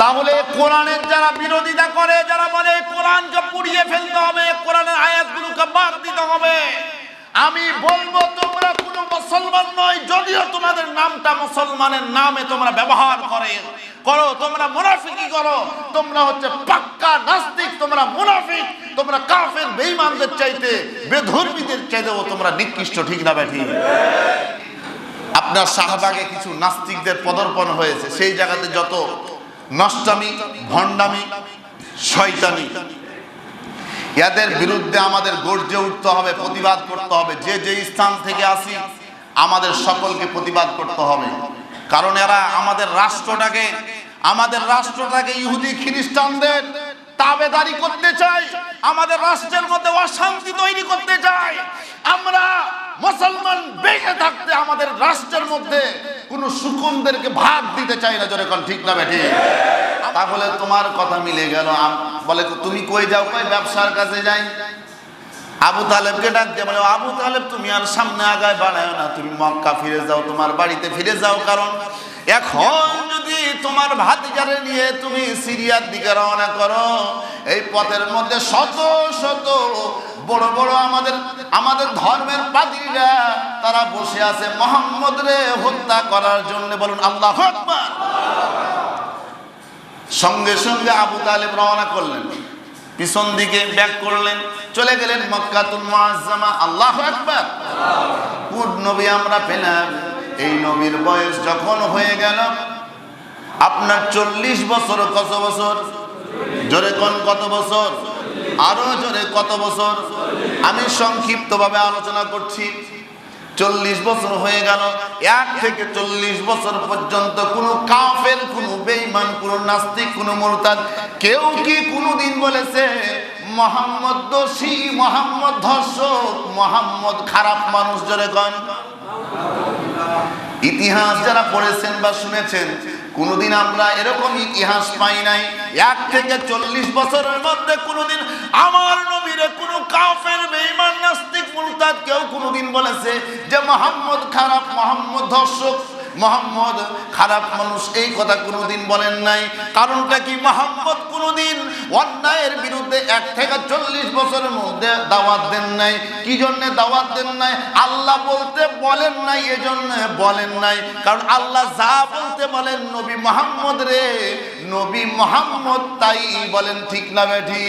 তাহলে কোরআনের যারা বিরোধিতা করে, যারা বলে কোরআনকে পুড়িয়ে ফেলতে হবে, কোরআনের আয়াতগুলোকে বাদ দিতে হবে, আমি বলব তোমরা কোনো মুসলমান নয়, যদিও তোমাদের নামটা মুসলমানের নামে তোমরা ব্যবহার করে। করো, তোমরা মুনাফিকি করো। তোমরা হচ্ছে পাক্কা নাস্তিক, তোমরা মুনাফিক, তোমরা কাফের, বেঈমানদের চাইতে, বেধর্মীদের চাইতেও তোমরা নিকৃষ্ট, ঠিক না ব্যাঠি আপনার শাহবাগে কিছু নাস্তিকদের পদর্পণ হয়েছে, সেই জায়গাতে যত নষ্টামি, ভণ্ডামি, শয়তানি। এদের বিরুদ্ধে আমাদের গর্জে উঠতে হবে, প্রতিবাদ করতে হবে। যে যে স্থান থেকে আসি, আমাদের সকলকে প্রতিবাদ করতে হবে। কারণ এরা আমাদের রাষ্ট্রটাকে আমাদের রাষ্ট্রটাকে ইহুদি, খ্রিস্টানদের তাবেদারি করতে চায়। আমাদের রাষ্ট্রের মধ্যে অশান্তি তৈরি করতে চায়। আমরা মুসলমান বেঁচে থাকতে আমাদের রাষ্ট্রের মধ্যে কোন সুকুনদেরকে ভাগ দিতে চাই না, জোরে কোন ঠিক না বেঠি তাহলে তোমার কথা মিলে গেল বলে তুমি কই যাও, কই ব্যবসার কাছে যাই? আবু তালেবকে ডাক দিয়ে বলে, আবু তালেব, তুমি আর সামনে আগায় বাড়ায় না। তুমি মক্কা ফিরে যাও, তোমার বাড়িতে ফিরে যাও। কারণ এখন যদি তোমার ভাতিজারে নিয়ে তুমি সিরিয়ার দিকে রওনা করো, এই পথের মধ্যে শত শত বড় বড় আমাদের আমাদের ধর্মের পাদ্রীরা, তারা বসে আছে মোহাম্মদ রে হত্যা করার জন্য। বলুন, আল্লাহ সঙ্গে সঙ্গে আবু তালেব রওনা করলেন। পিছন দিকে ব্যাক করলেন, চলে গেলেন মক্কাতুল মুআজ্জামা। আল্লাহু আকবার। কোন নবী আমরা পেলাম। এই নবীর বয়স যখন হয়ে গেল, আপনার চল্লিশ বছর কত বছর? জোরে কোন কত বছর? আরও জোরে কত বছর? আমি সংক্ষিপ্তভাবে আলোচনা করছি। চল্লিশ বছর হয়ে গেল, এক থেকে চল্লিশ বছর পর্যন্ত কোনো কাফের, কোনো বেইমান কোনো নাস্তিক, কোনো মুরতাদ, কেউ কি কোনোদিন বলেছে, মোহাম্মদ দোষী, মোহাম্মদ ধর্ষক, মোহাম্মদ খারাপ মানুষ জোরে কন ইতিহাস যারা পড়েছেন বা শুনেছেন, কোনোদিন আমরা এরকম ইতিহাস পাই নাই। এক থেকে চল্লিশ বছরের মধ্যে কোনোদিন আমার নবীরে কোনো কাফের, বেঈমান, নাস্তিক মুরতাদ কেউ কোনোদিন বলেছে যে মোহাম্মদ খারাপ, মোহাম্মদ ধর্ষক, মোহাম্মদ খারাপ মানুষ এই কথা কোনোদিন বলেন নাই। কারণটা কি মোহাম্মদ কোনোদিন অন্যায়ের বিরুদ্ধে এক থেকে চল্লিশ বছরের মধ্যে দাওয়াত দেন নাই? কি জন্য দাওয়াত দেন নাই? আল্লাহ বলতে বলেন নাই, এজন্য বলেন নাই। কারণ আল্লাহ যা বলতে বলেন, নবী মোহাম্মদ রে, নবী মোহাম্মদ তাই বলেন, ঠিক না বেঠি?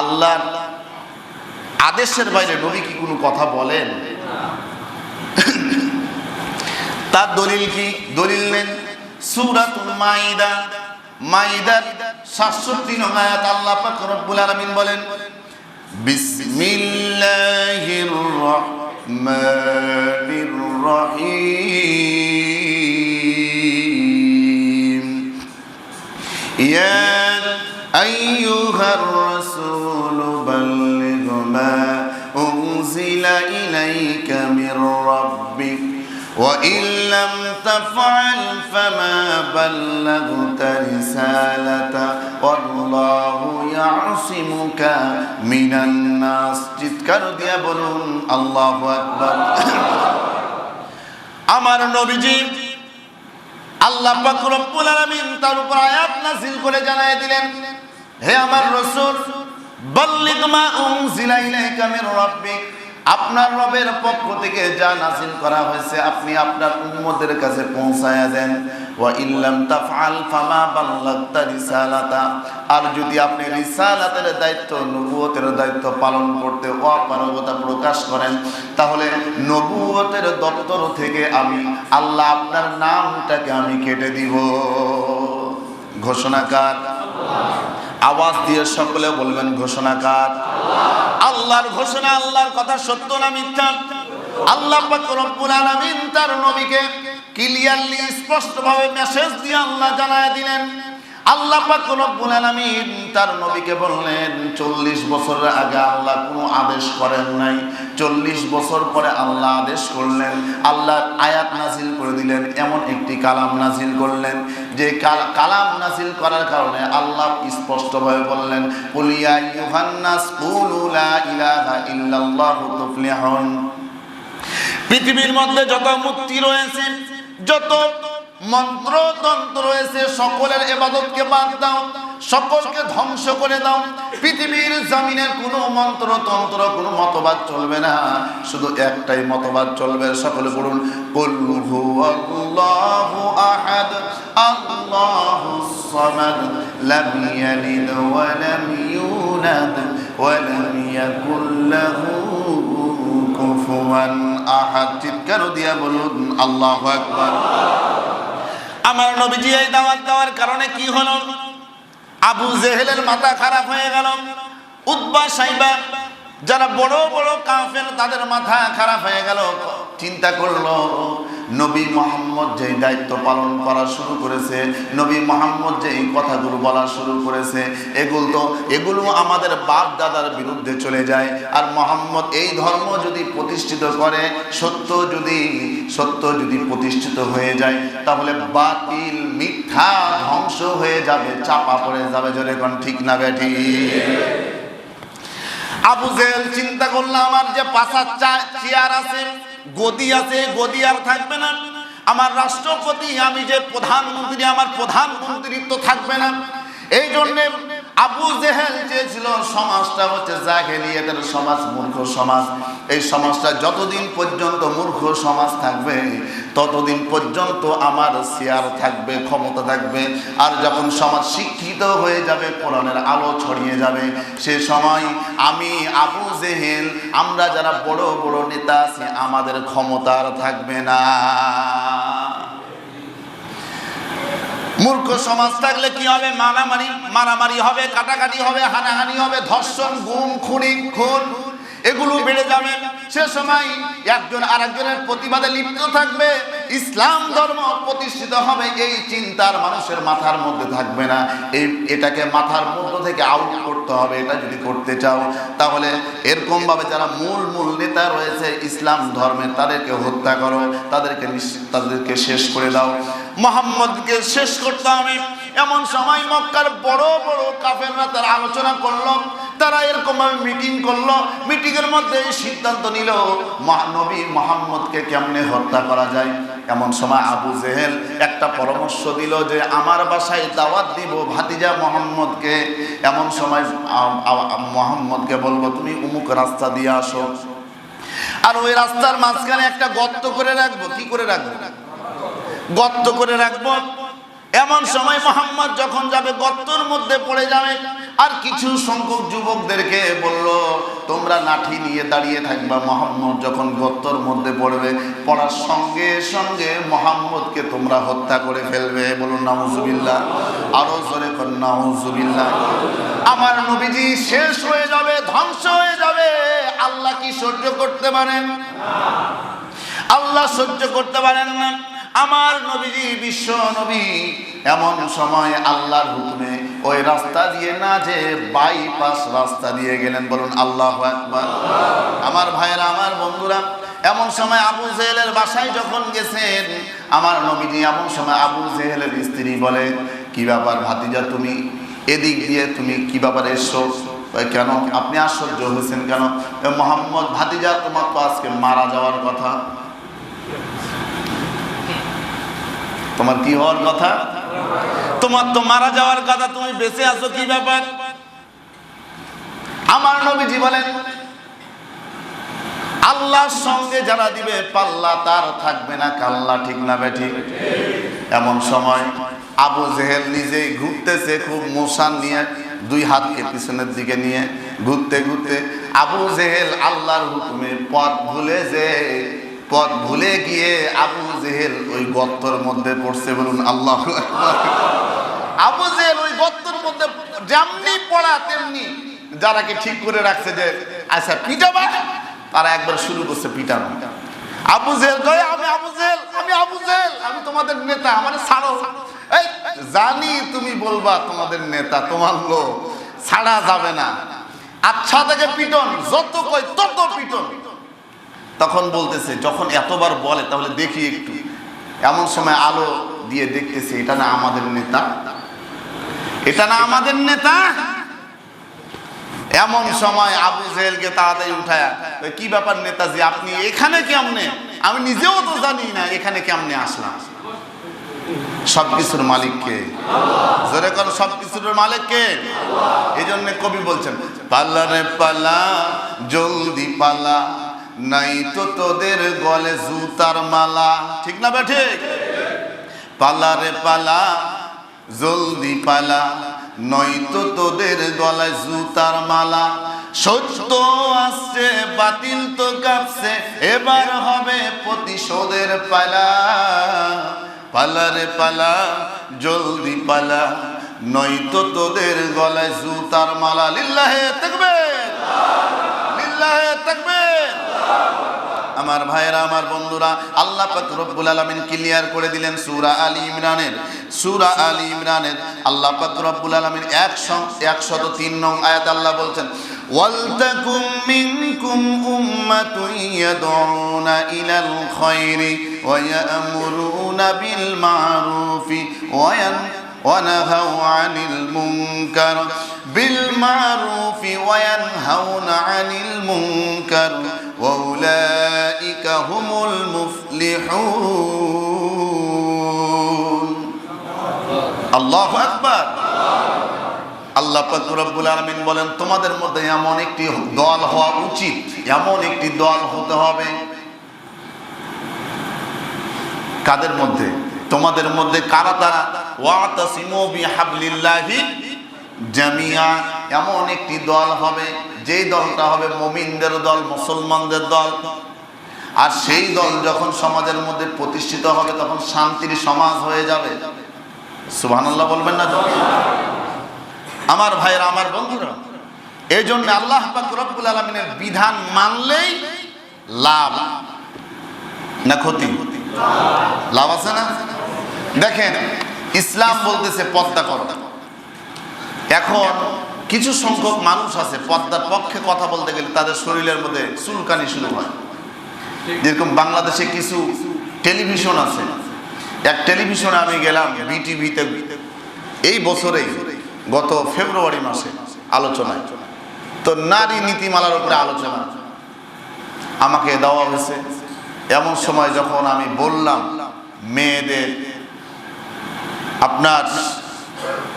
আল্লাহ আদেশের বাইরে নবী কি কোনো কথা বলেন? তার দলিল কি? দলিল নেন, সুরাতুল মাইদা। মাইদার সাতষট্টি নয়াত আল্লাহ পাক রব্বুল আলামিন বলেন, বিসমিল্লাহির রহমানির রহিম। ইয়া আইয়ুহার إليك من ربك وإن لم تفعل فما بلغت رسالته والله يعصمك من الناس চিৎকার দিয়া বলুন আল্লাহু আকবার আমার নবীজি আল্লাহ পাক রব্বুল আলামিন তার উপর আয়াত নাযিল করে জানায় দিলেন হে আমার রাসূল বাল্লিগ মা উনজিলা ইলাইকা মির রাব্বিক আপনার রবের পক্ষ থেকে যা নাযিল করা হয়েছে, আপনি আপনার উম্মতের কাছে পৌঁছায়া দেন। ওয়া ইল্লাম তাফআল ফামা বাল্লাগতা রিসালাতা। আর যদি আপনি রিসালাতের দায়িত্ব, নবুয়তের দায়িত্ব পালন করতে অপারগতা প্রকাশ করেন, তাহলে নবুয়তের দপ্তর থেকে আমি আল্লাহ আপনার নামটাকে আমি কেটে দিব। ঘোষণাকার আওয়াজ দিয়ে সকলে বলবেন ঘোষণা কার আল্লাহর ঘোষণা, আল্লাহর কথা সত্য না মিথ্যা? আল্লাহ তার নবীকে ক্লিয়ারলি স্পষ্টভাবে মেসেজ দিয়ে আল্লাহ জানায় দিলেন। আল্লাহ তার নবীকে বললেন, চল্লিশ বছরের আগে আল্লাহ কোনো আদেশ করেন নাই। চল্লিশ বছর পরে আল্লাহ আদেশ করলেন, আল্লাহ আয়াত নাজিল করে দিলেন, এমন একটি কালাম নাজিল করলেন, যে কালাম নাজিল করার কারণে আল্লাহ স্পষ্টভাবে বললেন পৃথিবীর মধ্যে যত মুক্তি রয়েছে, যত মন্ত্র তন্ত্র রয়েছে, সকলের এবাদতকে বাদ দাও, সকলকে ধ্বংস করে দাও। পৃথিবীর জমিনের কোনো মন্ত্র তন্ত্র কোনো মতবাদ চলবে না। শুধু একটাই মতবাদ চলবে, সকলে বলুন আহাদ চিৎকার দিয়া বলুন, আল্লাহু আকবার। আমার নবীজি এই দাওয়াত দেওয়ার কারণে কি হলো? আবু জেহেলের মাথা খারাপ হয়ে গেল। উদ্বা সাইবা, যারা বড় বড় কাফের, তাদের মাথা খারাপ হয়ে গেল। চিন্তা করল নবী মোহাম্মদ যেই দায়িত্ব পালন করা শুরু করেছে, নবী মোহাম্মদ যে এই কথাগুলো বলা শুরু করেছে, এগুলো তো, এগুলো আমাদের বাপ দাদার বিরুদ্ধে চলে যায়। আর মোহাম্মদ এই ধর্ম যদি প্রতিষ্ঠিত করে, সত্য যদি সত্য যদি প্রতিষ্ঠিত হয়ে যায়, তাহলে বাতিল, মিথ্যা ধ্বংস হয়ে যাবে, চাপা পড়ে যাবে, জোরে কোন ঠিক না বেঠি আবু জেহেল চিন্তা করলাম আমার যে পাশার চেয়ার আছে গদি আছে, গদি আর থাকবে না। আমার রাষ্ট্রপতি, আমি যে প্রধানমন্ত্রী, আমার প্রধানমন্ত্রীত্ব থাকবে না। এই জন্যে আবু জেহেল যে ছিল, সমাজটা হচ্ছে জাহেলিয়াতের সমাজ, মূর্খ সমাজ। এই সমাজটা যতদিন পর্যন্ত মূর্খ সমাজ থাকবে, ততদিন পর্যন্ত আমার শেয়ার থাকবে, ক্ষমতা থাকবে। আর যখন সমাজ শিক্ষিত হয়ে যাবে, কোরআনের আলো ছড়িয়ে যাবে, সে সময় আমি, আবু জেহেল, আমরা যারা বড় বড় নেতা আছি, আমাদের ক্ষমতার থাকবে না। মূর্খ সমাজ থাকলে কি হবে? মারামারি মারামারি হবে, কাটাকাটি হবে, হানাহানি হবে, ধর্ষণ, গুম, খুনি, খুন। এগুলো বেড়ে যাবে। সে সময় একজন আরেকজনের প্রতিবাদে লিপ্ত থাকবে। ইসলাম ধর্ম প্রতিষ্ঠিত হবে, এই চিন্তার মানুষের মাথার মধ্যে থাকবে না। এই এটাকে মাথার মধ্যে থেকে আউট করতে হবে, এটা যদি করতে চাও, তাহলে এরকমভাবে যারা মূল মূল নেতা রয়েছে, ইসলাম ধর্মের তাদেরকে হত্যা করো, তাদেরকে তাদেরকে শেষ করে দাও। মোহাম্মদকে শেষ করতে হবে। এমন সময় মক্কার বড় বড় কাফেররা তারা আলোচনা করল। তারা এরকম মিটিং করল। মিটিং এর মধ্যে এই সিদ্ধান্ত নিল নবী মোহাম্মদকে কেমনে হত্যা করা যায়? এমন সময় আবু জেহেল একটা পরামর্শ দিল যে, আমার বাসায় দাওয়াত দিব ভাতিজা মোহাম্মদকে। এমন সময় মোহাম্মদকে বলব, তুমি উমুক রাস্তা দিয়ে আসো। আর ওই রাস্তার মাঝখানে একটা গর্ত করে রাখব। কি করে রাখব? গর্ত করে রাখব। এমন সময় মোহাম্মদ যখন যাবে, গর্তর মধ্যে পড়ে যাবে। আর কিছু সংখ্যক যুবকদেরকে বলল, তোমরা লাঠি নিয়ে দাঁড়িয়ে থাকবা। মোহাম্মদ যখন গর্তর মধ্যে পড়বে, পড়ার সঙ্গে সঙ্গে মোহাম্মদকে তোমরা হত্যা করে ফেলবে। বলুন, নাউজুবিল্লাহ। আরও জোরে কর, নাউজুবিল্লাহ। আমার নবীজি শেষ হয়ে যাবে, ধ্বংস হয়ে যাবে। আল্লাহ কি সহ্য করতে পারেন? আল্লাহ সহ্য করতে পারেন না। আমার নবীজি বিশ্ব নবী এমন সময় আল্লাহর হুকুমে ওই রাস্তা দিয়ে না যে বাইপাস রাস্তা দিয়ে গেলেন বলুন আল্লাহ একবার আমার ভাইয়েরা আমার বন্ধুরা এমন সময় আবু জেহেলের বাসায় যখন গেছেন আমার নবীজি এমন সময় আবু জেহেলের স্ত্রী বলে কি ব্যাপার ভাতিজা তুমি এদিক দিয়ে তুমি কি ব্যাপার কয়, কেন? আপনি আশ্চর্য হয়েছেন কেন? মোহাম্মদ ভাতিজা তোমার তো আজকে মারা যাওয়ার কথা। তোমার কি হওয়ার কথা? তোমার তো মারা যাওয়ার কথা তুমি বেঁচে আছো কি ব্যাপার? আমার নবীজি বলেন, আল্লাহর সঙ্গে যারা দিবে, পাল্লা তার থাকবে না, কাল্লা ঠিক না বেঠি এমন সময় আবু জেহেল নিজেই ঘুরতেছে খুব মোশান নিয়ে, দুই হাতকে পিছনের দিকে নিয়ে ঘুরতে ঘুরতে আবু জেহেল আল্লাহর হুকুমে পথ ভুলে যে পথ ভুলে গিয়ে আবু জেহেল ওই গর্তর মধ্যে পড়ছে বলুন, আল্লাহ আবু জেহেল ওই গর্তর মধ্যে যেমনি পড়া তেমনি যারাকে ঠিক করে রাখছে যে আচ্ছা পিটাবা তারা একবার শুরু করছে পিটানো আবু জেহেল কয়, আমি আবু জেহেল, আমি আবু জেহেল, আমি তোমাদের নেতা মানে ছাড়ো। এই, জানি তুমি বলবা তোমাদের নেতা, তোমার লোক ছাড়া যাবে না। আচ্ছা থেকে পিটন, যত কয় তত পিটন। তখন বলতেছে, যখন এতবার বলে, তাহলে দেখি একটু। এমন সময় আলো দিয়ে দেখতেছে, এটা না আমাদের নেতা। এটা না আমাদের নেতা? এমন সময় আবু জেহেলকে তাড়াতাড়ি উঠায় কি ব্যাপার নেতাজি, আপনি এখানে কেমনে? আমি নিজেও তো জানি না এখানে কেমনে আসলাম। সবকিছুর মালিককে জোরে কর সবকিছুর মালিককে এই জন্য কবি বলছেন পাল্লা রে পালা, জলদি পালা নাই তো তোদের গলে জুতার মালা। ঠিক না বেঠে ঠিক? পালা জলদি পালা। নয়তো তোদের গলায় জুতার মালা। সত্য আসছে, বাতিল তো কাঁপছে, এবার হবে প্রতিশোধের পালা। পালা রে পালা, জলদি পালা। নয়তো তোদের গলায় জুতার মালা। লিল্লাহে, থাকবে? আমার ভাইয়েরা আমার বন্ধুরা আল্লাহ পাক রব্বুল আলামিন ক্লিয়ার করে দিলেন সূরা আলী ইমরানের সূরা আলী ইমরানের আল্লাহ পাক রব্বুল আলামিন 103 নং আয়াত আল্লাহ বলছেন ওয়ালতাকুম মিনকুম উম্মাতুন ইয়াদউনা ইলাল খায়রি ওয়া ইয়ামুরুনা বিল মারুফি ওয়া ইয়ান ونهوا عن المنكر بالمعروف وينهون عن المنكر وأولئك هم المفلحون الله أكبر আল্লাহ পাক রব্বুল আলামিন বলেন তোমাদের মধ্যে এমন একটি দল হওয়া উচিত এমন একটি দল হতে হবে কাদের মধ্যে তোমাদের মধ্যে কারা তারা ওয়াতাসিমু বিহাবলিল্লাহি জামিয়া এমন একটি দল হবে, যেই দলটা হবে মুমিনদের দল, মুসলমানদের দল। আর সেই দল যখন সমাজের মধ্যে প্রতিষ্ঠিত হবে, তখন শান্তির সমাজ হয়ে যাবে। সুবহানাল্লাহ বলবেন না আমার ভাইরা আমার বন্ধুরা এই জন্য আল্লাহ রব্বুল আলমিনের বিধান মানলেই লাভ। না ক্ষতি? লাভ আছে না? দেখেন, ইসলাম বলতেছে পর্দা করো এখন কিছু সংখ্যক মানুষ আছে, পদ্মার পক্ষে কথা বলতে গেলে তাদের শরীরের মধ্যে চুলকানি শুরু হয়। যেরকম বাংলাদেশে কিছু টেলিভিশন আছে। এক টেলিভিশনে আমি গেলাম, বিটিভিতে। এই বছরেই গত ফেব্রুয়ারি মাসে আলোচনায়। তো নারী নীতিমালার উপরে আলোচনা। আমাকে দেওয়া হয়েছে। এমন সময় যখন আমি বললাম, মেয়েদের আপনার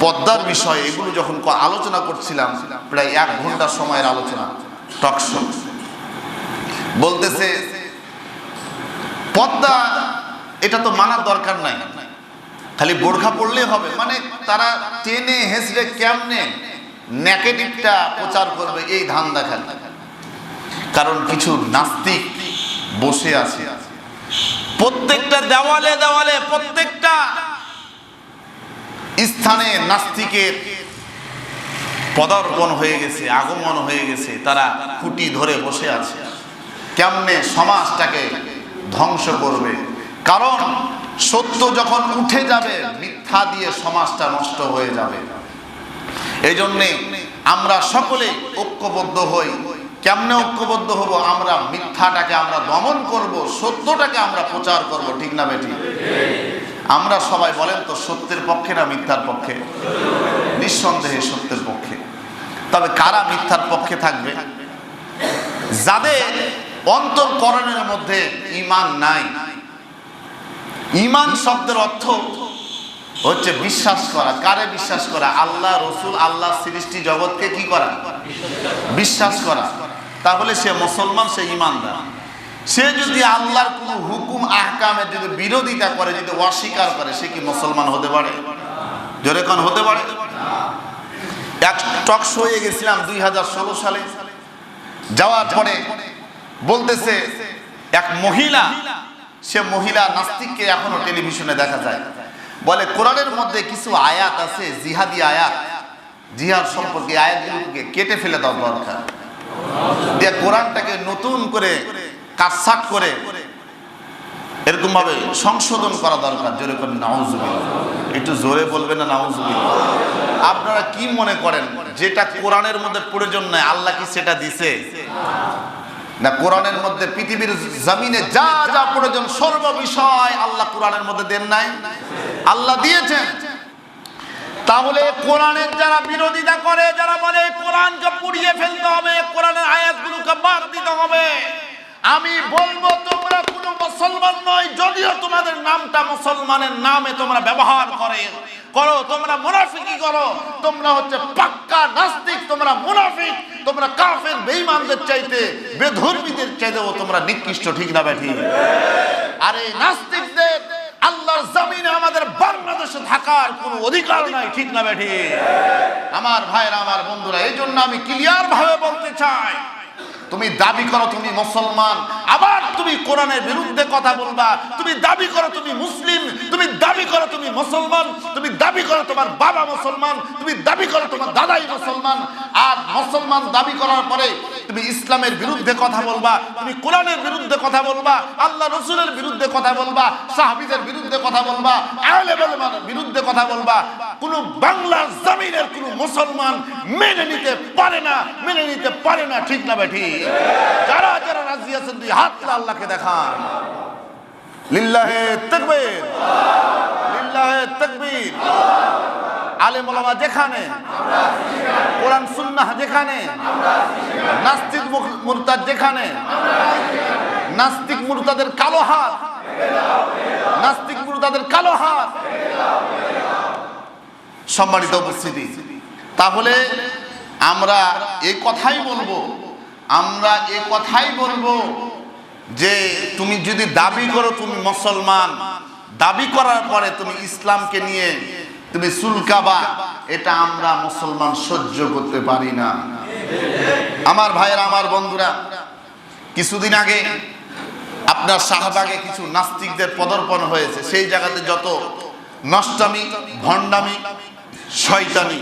পদ্মার বিষয়ে এগুলো যখন আলোচনা করছিলাম, প্রায় এক ঘণ্টা সময়ের আলোচনা টকশো বলতেছে, পদ্মা, এটা তো মানার দরকার নাই। খালি বোরখা পড়লেই হবে। মানে তারা টেনে হেসড়ে কেমনে নেগেটিভটা প্রচার করবে এই ধান দেখান কারণ কিছু নাস্তিক বসে আছে। প্রত্যেকটা দেওয়ালে দেওয়ালে, প্রত্যেকটা স্থানে নাস্তিকের পদার্পণ হয়ে গেছে, আগমন হয়ে গেছে, তারা খুঁটি ধরে বসে আছে। কেমনে সমাজটাকে ধ্বংস করবে? কারণ সত্য যখন উঠে যাবে, মিথ্যা দিয়ে সমাজটা নষ্ট হয়ে যাবে। এই জন্যে আমরা সকলে ঐক্যবদ্ধ হই। কেমনে ঐক্যবদ্ধ হব? আমরা মিথ্যাটাকে আমরা দমন করব, সত্যটাকে আমরা প্রচার করব, ঠিক না বেটি আমরা সবাই বলেন তো, সত্যের পক্ষে না মিথ্যার পক্ষে? নিঃসন্দেহে সত্যের পক্ষে। তবে কারা মিথ্যার পক্ষে থাকবে? যাদের অন্তরকরণের মধ্যে ইমান নাই। ইমান শব্দের অর্থ হচ্ছে বিশ্বাস করা। কারে বিশ্বাস করা? আল্লাহ, রসুল, আল্লাহ, সৃষ্টি, জগৎকে কি করা? বিশ্বাস করা। তাহলে সে মুসলমান, সে ইমানদার। সে যদি আল্লাহর কোনো হুকুম আহকামের যদি বিরোধিতা করে, যদি অস্বীকার করে, সে কি মুসলমান হতে পারে? জোরে কোন, হতে পারে? এক টক হয়ে গেছিলাম দুই সালে। যাওয়ার পরে বলতেছে, এক মহিলা, সে মহিলা নাস্তিককে এখনও টেলিভিশনে দেখা যায়। বলে, কোরআনের মধ্যে কিছু আয়াত আছে, জিহাদি আয়াত। জিহাদ সম্পর্কে আয়াতগুলোকে কেটে ফেলে দেওয়া দরকার। দিয়ে কোরআনটাকে নতুন করে কাটসাট করে এরকম ভাবে সংশোধন করা দরকার, জোরে করে নাউজুবিল্লাহ। একটু জোরে বলবেন না নাউজুবিল্লাহ? আপনারা কি মনে করেন, যেটা কোরআনের মধ্যে প্রয়োজন নাই, আল্লাহ কি সেটা দিছে? না, কোরআনের মধ্যে পৃথিবীর জমিনে যা যা প্রয়োজন সর্ব বিষয় আল্লাহ কোরআনের মধ্যে দেন নাই? আল্লাহ দিয়েছেন। তাহলে কোরআনের যারা বিরোধিতা করে, যারা বলে কোরআনকে পুড়িয়ে ফেলতে হবে, কোরআনের আয়াতগুলোকে বাদ দিতে হবে। আমি বলব, তোমরা কোনো মুসলমান নয়, যদিও তোমাদের নামটা মুসলমানের নামে তোমরা ব্যবহার করে। করো, তোমরা মুনাফিকি করো। তোমরা হচ্ছে পাক্কা নাস্তিক, তোমরা মুনাফিক, তোমরা কাফের, বেঈমানদের চাইতে, বেধর্মীদের চাইতেও তোমরা নিকৃষ্ট, ঠিক না ব্যাঠি আরে নাস্তিকদের, আল্লাহর জমিনে আমাদের বাংলাদেশে থাকার কোনো অধিকার নাই, ঠিক না ব্যাঠি আমার ভাইরা আমার বন্ধুরা এই জন্য আমি ক্লিয়ার ভাবে বলতে চাই তুমি দাবি করো তুমি মুসলমান। আবার তুমি কোরআনের বিরুদ্ধে কথা বলবা। তুমি দাবি করো তুমি মুসলিম। তুমি দাবি করো তুমি মুসলমান। তুমি দাবি করো তোমার বাবা মুসলমান। তুমি দাবি করো তোমার দাদাই মুসলমান। আর মুসলমান দাবি করার পরে তুমি ইসলামের বিরুদ্ধে কথা বলবা। তুমি কোরআনের বিরুদ্ধে কথা বলবা। আল্লাহ রসুলের বিরুদ্ধে কথা বলবা। সাহাবিদের বিরুদ্ধে কথা বলবা। বেলামার বিরুদ্ধে কথা বলবা। কোন বাংলার জমিনের কোন মুসলমান মেনে নিতে পারে না, মেনে নিতে পারে না। ঠিক না বেঠি যারা যারা রাজি আছেন, দুই হাত আল্লাহকে দেখান। যেখানে যেখানে, নাস্তিক যেখানে, নাস্তিক মুরতাদের কালো হাত, নাস্তিক মুরতাদের কালো হাত। সম্মানিত উপস্থিতি, তাহলে আমরা এই কথাই বলব আমরা এই কথাই বলব যে তুমি যদি দাবি করো তুমি মুসলমান, দাবি করার পরে তুমি ইসলামকে নিয়ে তুমি সুলকাবা এটা আমরা মুসলমান সহ্য করতে পারি না। আমার ভাইয়েরা, আমার বন্ধুরা, কিছুদিন আগে আপনার শাহবাগে কিছু নাস্তিকদের পদর্পণ হয়েছে। সেই জায়গাতে যত নষ্টামি, ভণ্ডামি, শয়তানি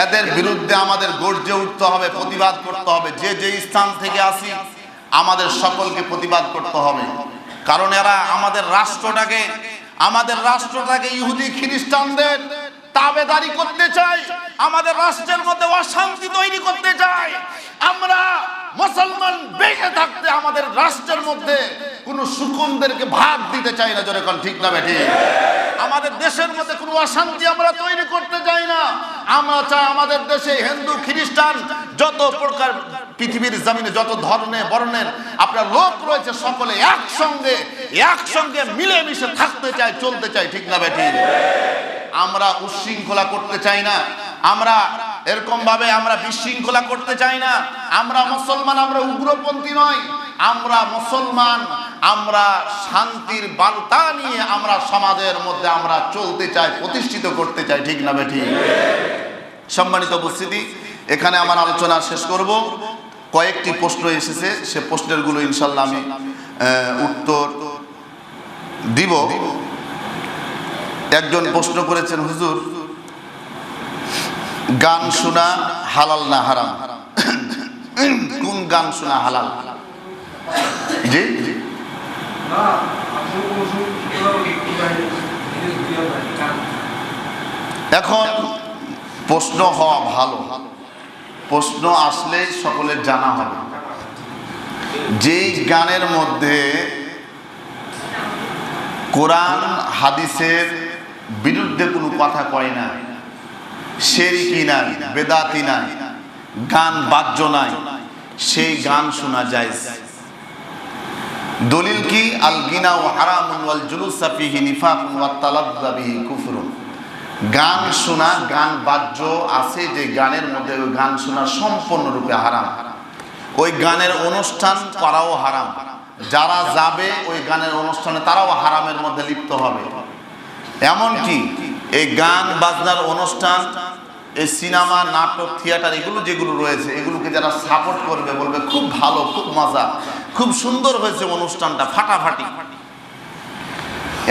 এদের বিরুদ্ধে আমাদের গর্জে উঠতে হবে, প্রতিবাদ করতে হবে। যে যে স্থান থেকে আসি, আমাদের সকলকে প্রতিবাদ করতে হবে। কারণ এরা আমাদের রাষ্ট্রটাকে আমাদের রাষ্ট্রটাকে ইহুদি, খ্রিস্টানদের তাবেদারি করতে চায়, আমাদের রাষ্ট্রের মধ্যে অশান্তি তৈরি করতে চায়। আমরা মুসলমান বেঁচে থাকতে আমাদের রাষ্ট্রের মধ্যে কোন সুকুনদেরকে ভাগ দিতে চাই না যেরকম ঠিক না বেঠি? আমাদের দেশের মধ্যে কোনো অশান্তি আমরা তৈরি করতে চাই না। আমরা চাই আমাদের দেশে হিন্দু, খ্রিস্টান, যত প্রকার পৃথিবীর জমিনে, যত ধরনের বর্ণের আপনার লোক রয়েছে, সকলে একসঙ্গে একসঙ্গে মিলেমিশে থাকতে চাই, চলতে চাই, ঠিক না বেঠি? আমরা উশৃঙ্খলা করতে চাই না। আমরা এরকম ভাবে আমরা বিশৃঙ্খলা করতে চাই না। আমরা মুসলমান, আমরা উগ্রপন্থী নয় আমরা মুসলমান, আমরা শান্তির বার্তা নিয়ে আমরা সমাজের মধ্যে আমরা চলতে চাই, প্রতিষ্ঠিত করতে চাই, ঠিক না বেঠি সম্মানিত উপস্থিতি, এখানে আমার আলোচনা শেষ করব। কয়েকটি প্রশ্ন এসেছে, সে প্রশ্নেরগুলো ইনশাল্লাহ আমি উত্তর দিব। একজন প্রশ্ন করেছেন, হুজুর, গান শোনা হালাল না হারাম? শোনা হালাল? জি? এখন প্রশ্ন হওয়া ভালো। প্রশ্ন আসলে সকলের জানা হবে। যেই গানের মধ্যে কোরআন, হাদিসের বিরুদ্ধে কোনো কথা কয় না শেরিকি নাই, বেদাতি নাই। গান বাদ্য নাই, সেই গান শোনা যায়। দলিল কি? আল গিনা ও হারামুন ওয়াল জুলুসা ফিহি নিফাকুন ওয়াত তালাদ্দা বিহি কুফরুন। গান শোনা, গান বাদ্য আছে যে গানের মধ্যে ওই গান শোনা সম্পূর্ণরূপে হারাম। ওই গানের অনুষ্ঠান করাও হারাম। যারা যাবে ওই গানের অনুষ্ঠানে তারাও হারামের মধ্যে লিপ্ত হবে। এমনকি এই গান বাজনার অনুষ্ঠান এই সিনেমা, নাটক, থিয়েটার, এগুলো যেগুলো রয়েছে, এগুলোকে যারা সাপোর্ট করবে, বলবে খুব ভালো, খুব মজা, খুব সুন্দর হয়েছে অনুষ্ঠানটা, ফাটাফাটি।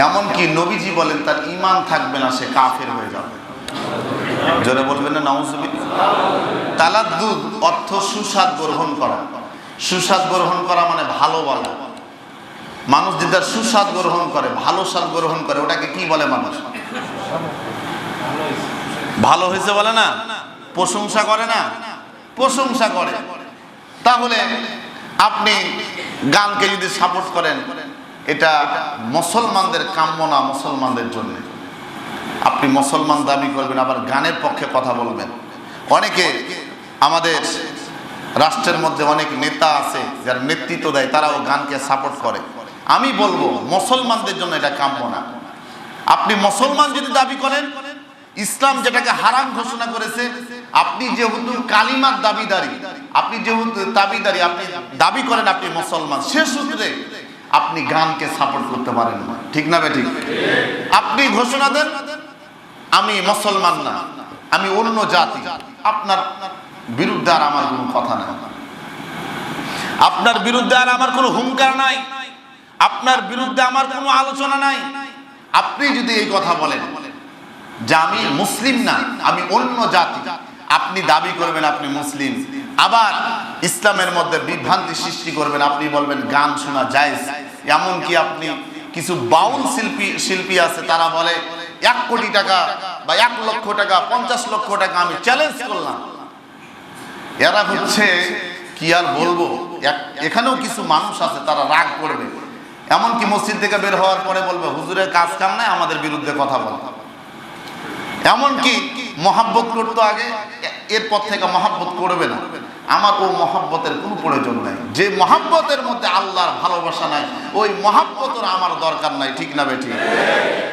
এমনকি নবীজি বলেন, তার ইমান থাকবে না, সে কাফের হয়ে যাবে। জোরে বলবেন না নাউজুবিল তালাদ্দুদ অর্থ সুস্বাদ গ্রহণ করা। সুস্বাদ গ্রহণ করা মানে ভালো বলা। মানুষ যেটা সুস্বাদ গ্রহণ করে, ভালো স্বাদ গ্রহণ করে, ওটাকে কি বলে মানুষ? ভালো হয়েছে বলে না? প্রশংসা করে না? প্রশংসা করে। তাহলে আপনি গানকে যদি সাপোর্ট করেন, এটা মুসলমানদের কাম্য না মুসলমানদের জন্য। আপনি মুসলমান দাবি করবেন, আবার গানের পক্ষে কথা বলবেন। অনেকে আমাদের রাষ্ট্রের মধ্যে অনেক নেতা আছে, যারা নেতৃত্ব দেয়, তারাও গানকে সাপোর্ট করে। আমি বলব, মুসলমানদের জন্য এটা কাম্য না। আপনি মুসলমান যদি দাবি করেন ইসলাম যেটাকে হারাম ঘোষণা করেছে, আপনি যেহেতু কালিমার দাবিদারি, আপনি যেহেতু দাবিদারি, আপনি দাবি করেন আপনি মুসলমান, সে সূত্রে আপনি গানকে সাপোর্ট করতে পারেন না। ঠিক না বেঠিক? আপনি ঘোষণা দেন, আমি মুসলমান না, আমি অন্য জাতি, আপনার বিরুদ্ধে আর আমার কোনো কথা নাই। আপনার বিরুদ্ধে আর আমার কোনো হুঙ্কার নাই, আপনার বিরুদ্ধে আমার কোনো আলোচনা নাই। আপনি যদি এই কথা বলেন যে আমি মুসলিম না, আমি অন্য জাতি। আপনি দাবি করবেন আপনি মুসলিম। আবার ইসলামের মধ্যে বিভ্রান্তি সৃষ্টি করবেন, আপনি বলবেন, গান শোনা যায় এমনকি আপনি কিছু বাউল শিল্পী শিল্পী আছে, তারা বলে, এক কোটি টাকা বা এক লক্ষ টাকা, পঞ্চাশ লক্ষ টাকা আমি চ্যালেঞ্জ করলাম। এরা হচ্ছে, কি আর বলব এখানেও কিছু মানুষ আছে, তারা রাগ করবে। এমনকি মসজিদ থেকে বের হওয়ার পরে বলবে, হুজুরের কাজ কাম নাই, আমাদের বিরুদ্ধে কথা বল। এমনকি মহাব্বত করতো আগে, এরপর থেকে মহাব্বত করবে না। আমার ও মহাব্বতের কোনো প্রয়োজন নাই। যে মহাব্বতের মধ্যে আল্লাহর ভালোবাসা নাই, ওই মহাব্বতের আমার দরকার নাই, ঠিক না বেঠিক